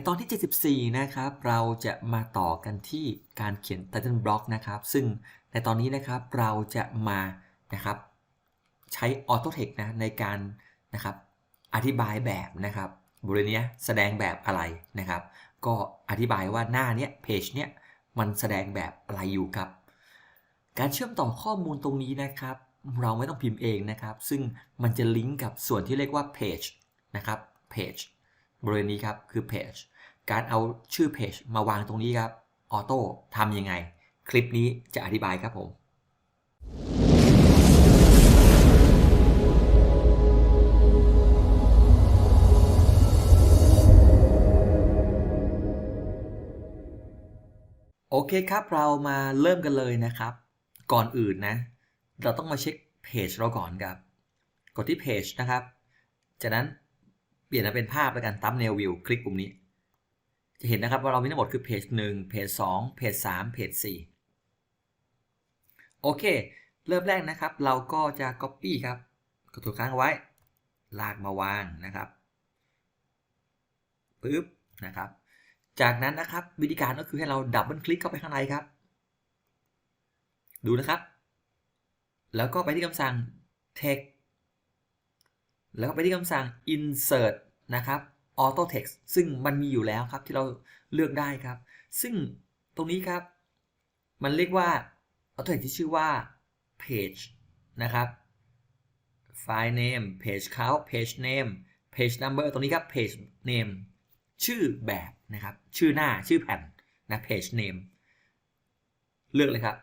ในตอนที่ 74 นะครับ เราจะมาต่อกันที่การเขียน title block นะครับ ซึ่งในตอนนี้นะครับเราจะมานะครับใช้ AutoText นะในการนะครับอธิบายแบบนะครับบริเวณนี้ยแสดงแบบอะไรนะครับ ก็อธิบายว่าหน้าเนี้ยเพจเนี้ยมันแสดงแบบอะไรอยู่ครับ การเชื่อมต่อข้อมูลตรงนี้นะครับ เราไม่ต้องพิมพ์เองนะครับ ซึ่งมันจะลิงก์กับส่วนที่เรียกว่า page นะครับ page บริเวณนี้ครับคือ page การเอาชื่อ page มาวางตรงนี้ครับออโต้ทำยังไง คลิปนี้จะอธิบายครับผมโอเคครับเรามาเริ่มกันเลยนะครับ ก่อนอื่นนะ เราต้องมาเช็คเพจเราก่อนครับ กดที่เพจนะครับ จากนั้นเปลี่ยนมาเป็นภาพแล้วกัน thumbnail view คลิกปุ่มนี้ จะเห็นนะครับว่าเรามีทั้งหมดคือเพจ1เพจ2เพจ3เพจ4โอเค เริ่มแรกนะครับ เราก็จะ copy ครับกดถูกค้างไว้ ลากมาวางนะครับปึ๊บนะครับ จากนั้นนะครับวิธีการก็คือให้เราดับเบิลคลิกเข้าไปข้างในครับ ดูนะครับ แล้วก็ไปที่คำสั่ง text แล้วก็ไปที่คำสั่ง insert นะครับ auto text ซึ่งมันมีอยู่แล้วครับที่เราเลือกได้ครับ ซึ่งตรงนี้ครับ มันเรียกว่า auto text ที่ชื่อว่า page นะครับ file name page count page name page number ตรงนี้ครับ page name ชื่อแบบนะครับ ชื่อหน้าชื่อแผ่นนะ page name เลือกเลยครับ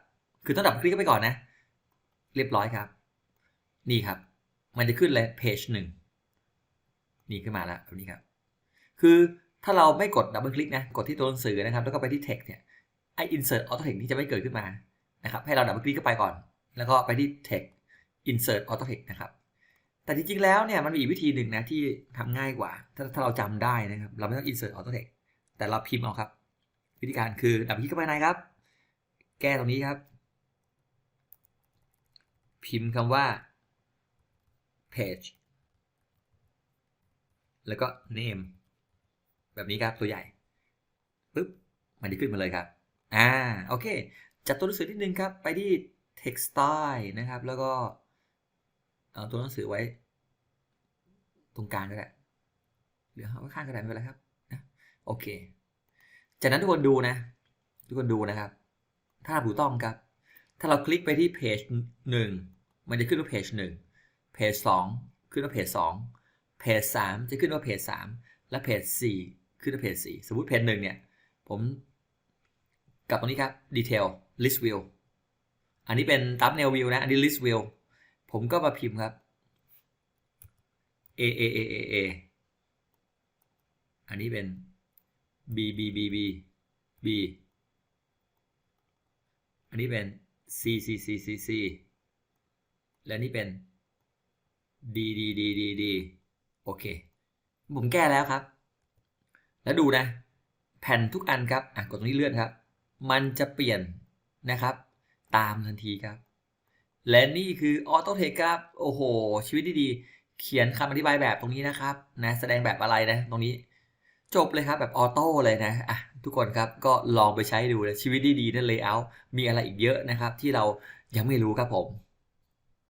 คือต้องดับคลิกไปก่อนนะ เรียบร้อยครับ นี่ครับ มันจะขึ้นเลย page 1นี่ขึ้นมาแล้วแบบนี้ครับ คือถ้าเราไม่กดดับเบิลคลิกนะกดที่ตัวหนังสือนะครับแล้วก็ไปที่ text เนี่ยไอ insert auto text นี่จะไม่เกิดขึ้นมานะครับให้เราดับเบิลคลิกเข้าไปก่อน แล้วก็ไปที่ text insert auto text นะครับแต่จริงๆแล้วเนี่ยมันมีอีกวิธีหนึ่งนะที่ทำง่ายกว่า ถ้าถ้าเราจำได้นะครับเราไม่ต้อง insert auto text แต่เราพิมพ์เอาครับ วิธีการคือดับคลิกเข้าไปในครับ แก้ตรงนี้ครับ พิมพ์คำว่า page แล้วก็ name แบบนี้ครับตัวใหญ่ปุ๊บมันจะขึ้นมาเลยครับ อ่าโอเค จัดตัวหนังสือนิดนึงครับ ไปที่ text style นะครับ แล้วก็เอาตัวหนังสือไว้ ตรงกลางก็ได้หรือเอาไว้ข้างก็ได้ไม่เป็นไรครับนะโอเค จากนั้นทุกคนดูนะ ทุกคนดูนะครับ ถ้าถูกต้องครับ ถ้าเราคลิกไปที่เพจหนึ่งมันจะขึ้นว่าเพจหนึ่งเพจสองขึ้นว่าเพจสองเพจสามจะขึ้นว่าเพจสามและเพจสี่ ขึ้นว่าเพจสี่สมมติเพจหนึ่งเนี่ย ผมกลับตรงนี้ครับ detail list view อันนี้เป็น thumbnail view นะ อันนี้ list view ผมก็มาพิมพ์ครับ a a a a a อันนี้เป็น b b b b b อันนี้เป็น c c c c c และนี่เป็น d d d d d โอเค ผมแก้แล้วครับ แล้วดูนะ แผ่นทุกอันครับอะกดตรงนี้เลื่อนครับ มันจะเปลี่ยนนะครับ ตามทันทีครับ และนี่คือ Auto Text ครับโอ้โห ชีวิตดีๆเขียนคำอธิบายแบบตรงนี้นะครับนะแสดงแบบอะไรนะตรงนี้จบเลยครับแบบออโต้เลยนะอะทุกคนครับก็ลองไปใช้ดูนะชีวิตดีๆนั่น layout มีอะไรอีกเยอะนะครับ ที่เรายังไม่รู้ครับผม